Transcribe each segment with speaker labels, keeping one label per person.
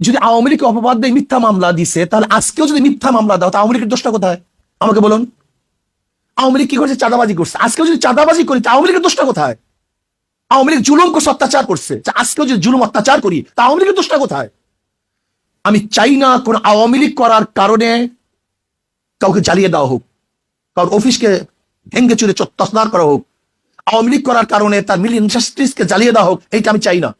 Speaker 1: যদি আওয়ামী লীগকে অপবাদ দিয়ে, মিথ্যা মামলা দিছে, তাহলে আজকেও যদি মিথ্যা মামলা দাও তা আওয়ামী লীগের দোষটা কোথায়? আমাকে বলুন। আওয়ামী লীগ কি করছে? চাঁদাবাজি করছে। আজকেও যদি চাঁদাবাজি করি, তা আওয়ামী লীগের দোষটা কোথায়? আওয়ামী লীগ জুলুম করছে অত্যাচার করছে। আজকেও যদি জুলুম অত্যাচার করি, তা আওয়ামী লীগের দোষটা কোথায়? আমি চাই না কোন আওয়ামী লীগ করার কারণে কাউকে জ্বালিয়ে দেওয়া হোক কারোর অফিসকে ভেঙ্গে চুরে তসনার করা হোক। আওয়ামী লীগ করার কারণে তার মিল ইন্ডাস্ট্রিজকে জ্বালিয়ে দেওয়া হোক, এইটা আমি চাই না।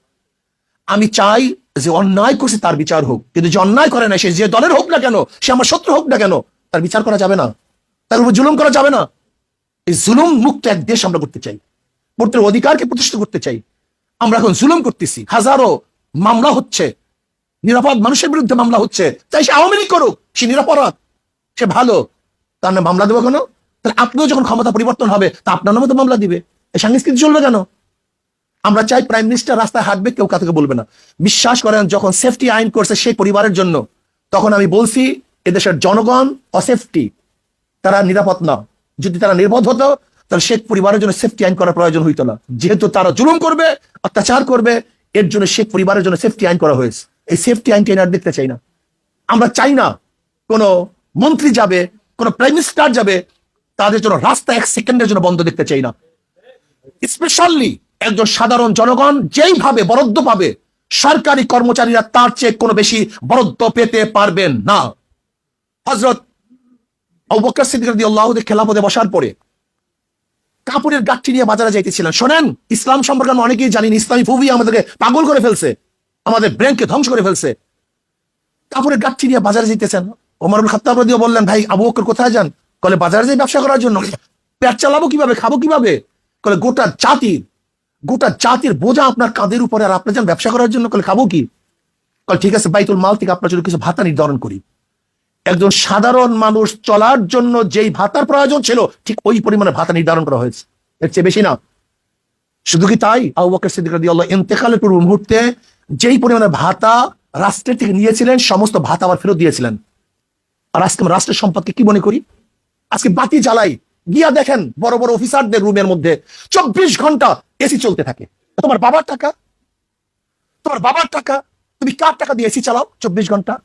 Speaker 1: আমি চাই যে অন্যায় করছে তার বিচার হোক। কিন্তু যে অন্যায় করে না সে যে দলের হোক না কেন, সে আমার শত্রু হোক না কেন, তার বিচার করা যাবে না। তার উপর জুলুম করা যাবে না। এই জুলুম মুক্ত এক দেশ আমরা করতে চাই। ভোটের অধিকারকে প্রতিষ্ঠিত করতে চাই। আমরা এখন জুলুম করতেছি। হাজারো মামলা হচ্ছে। নিরাপদ মানুষের বিরুদ্ধে মামলা হচ্ছে। তাই সে আওয়ামী লীগ করুক, সে নিরাপরাধ সে ভালো। তার নামে মামলা দেবো কেন? তাহলে আপনিও যখন ক্ষমতা পরিবর্তন হবে, তা আপনার নামে তো মামলা দিবে। এই সংস্কৃতি চলবে কেন? আমরা চাই প্রাইম মিনিস্টার রাস্তায় হাঁটবে, কেউ কাউকে বলবে না। বিশ্বাস করেন, যখন সেফটি আইন করছে সেই পরিবারের জন্য, তখন আমি বলছি, এদেশের জনগণ অসেফটি, তারা নিরাপদ না। যদি তারা নির্বোধ হতো, তাহলে শেখ পরিবারের জন্য সেফটি আইন করার প্রয়োজন হইতো না। যেহেতু তারা জুলুম করবে, অত্যাচার করবে, এর জন্য শেখ পরিবারের জন্য সেফটি আইন করা হয়েছে। এই সেফটি আইনটি এনে আর দেখতে চাই না। আমরা চাই না কোনো মন্ত্রী যাবে, কোনো প্রাইম মিনিস্টার যাবে, তাদের জন্য রাস্তা এক সেকেন্ডের জন্য বন্ধ দেখতে চাই না। স্পেশালি একজন সাধারণ জনগণ যেইভাবে বরাদ্দ পাবে সরকারি কর্মচারীরা তার চেয়ে কোনো বেশি বরাদ্দ পেতে পারবেন না। হজরত খেলাফতে বসার পরে কাপড়ের গাঠি নিয়ে বাজারে যাইতেছিলেন। শোনেন, ইসলাম সম্পর্কে আমরা অনেকেই জানি, ইসলামী ফুবি আমাদেরকে পাগল করে ফেলছে, আমাদের ব্রেনকে ধ্বংস করে ফেলছে। কাপড়ের গাঠি নিয়ে বাজারে যেতেছেন ওমর খাত্তাব রাদিও বললেন, ভাই আবু বকর কোথায় যান? কলে, বাজারে যাই ব্যবসা করার জন্য। পেট চালাবো কীভাবে? খাব কীভাবে? কলে, গোটা জাতির গোটা জাতির বোঝা আপনার কাঁধের উপরে আর আপনি যান ব্যবসা করার জন্য কলে খাব কি? কলে ঠিক আছে, বাইতুল মাল থেকে আপনার জন্য কিছু ভাতা নির্ধারণ করি। একজন সাধারণ মানুষ চলার জন্য যেই ভাতার প্রয়োজন ছিল, ঠিক ওই পরিমাণে ভাতা নির্ধারণ করা হয়েছে। এর চেয়ে বেশি না। শুধু কি তাই? আবু বকর সিদ্দিক রাদিয়াল্লাহু ইন্তেকালের পূর্ব মুহূর্তে যেই পরিমাণে ভাতা রাষ্ট্রের থেকে নিয়েছিলেন, সমস্ত ভাতা আবার ফেরত দিয়েছিলেন। আর আজকে আমরা রাষ্ট্রের সম্পদকে কি মনে করি? আজকে বাতি জ্বালাই, গিয়া দেখেন বড় বড় অফিসারদের রুমের মধ্যে চব্বিশ ঘণ্টা এসি চলতে থাকে। তোমার বাবার টাকা? তোমার বাবার টাকা? তুমি কার টাকা দিয়ে এসি চালাও চব্বিশ ঘণ্টা?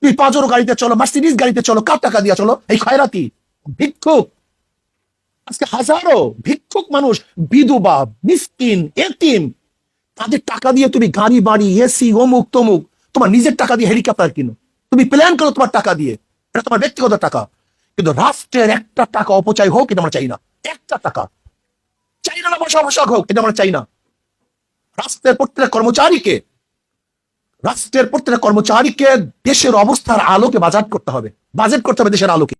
Speaker 1: তুমি পাঁচরো গাড়িতে চলো মার্সিডিজ গাড়িতে চলো, কার টাকা দিয়ে চলো? এই খয়রাতি, ভিক্ষুক। আজকে হাজারো ভিক্ষুক মানুষ, বিধবা, মিসকিন, এতিম, তাদের টাকা দিয়ে তুমি গাড়ি, বাড়ি, এসি, অমুক, তমুক, তোমার নিজের টাকা দিয়ে হেলিকপ্টার কিনো। তুমি প্ল্যান করো তোমার টাকা দিয়ে। এটা তোমার ব্যক্তিগত টাকা। কিন্তু রাষ্ট্রের একটা টাকা অপচয় হোক, এটা আমরা চাই না। একটা টাকা। চাই না বসা হোক, এটা আমরা চাই না। রাষ্ট্রের প্রত্যেক কর্মচারীকে, রাষ্ট্রের প্রত্যেক কর্মচারীকে দেশের অবস্থার আলোকে বাজার করতে হবে। বাজেট করতে হবে দেশের আলোকে।